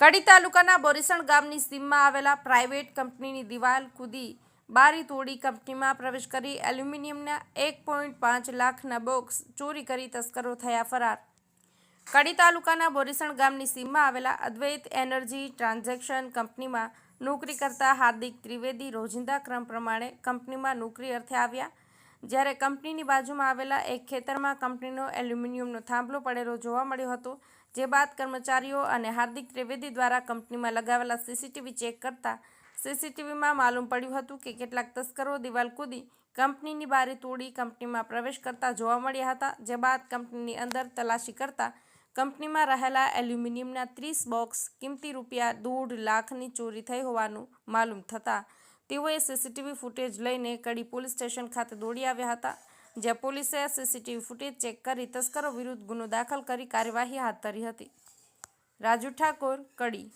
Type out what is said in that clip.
કડી તાલુકાના બોરીસણ ગામની સીમમાં આવેલા પ્રાઇવેટ કંપનીની દિવાલ કૂદી બારી તોડી કંપનીમાં પ્રવેશ કરી એલ્યુમિનિયમના એક પોઈન્ટ પાંચ લાખના બોક્સ ચોરી કરી તસ્કરો થયા ફરાર. કડી તાલુકાના બોરીસણ ગામની સીમમાં આવેલા અદ્વૈત એનર્જી ટ્રાન્ઝેક્શન કંપનીમાં નોકરી કરતા હાર્દિક ત્રિવેદી રોજિંદા ક્રમ પ્રમાણે કંપનીમાં નોકરી અર્થે આવ્યા. જ્યારે કંપનીની બાજુમાં આવેલા એક ખેતરમાં કંપનીનો એલ્યુમિનિયમનો થાંભલો પડેલો જોવા મળ્યો હતો, જે બાદ કર્મચારીઓ અને હાર્દિક ત્રિવેદી દ્વારા કંપનીમાં લગાવેલા સીસીટીવી ચેક કરતા સીસીટીવીમાં માલુમ પડ્યું હતું કે કેટલાક તસ્કરો દિવાલ કૂદી કંપનીની બારી તોડી કંપનીમાં પ્રવેશ કરતા જોવા મળ્યા હતા, જે બાદ કંપનીની અંદર તલાશી કરતા કંપનીમાં રહેલા એલ્યુમિનિયમના ત્રીસ બોક્સ કિંમતી રૂપિયા દોઢ લાખની ચોરી થઈ હોવાનું માલુમ થતાં તેઓએ સીસીટીવી ફૂટેજ લઈને કડી પોલીસ સ્ટેશન ખાતે દોડી આવ્યા હતા, જ્યાં પોલીસે સીસીટીવી ફૂટેજ ચેક કરી તસ્કરો વિરુદ્ધ ગુનો દાખલ કરી કાર્યવાહી હાથ ધરી હતી. રાજુ ઠાકોર, કડી.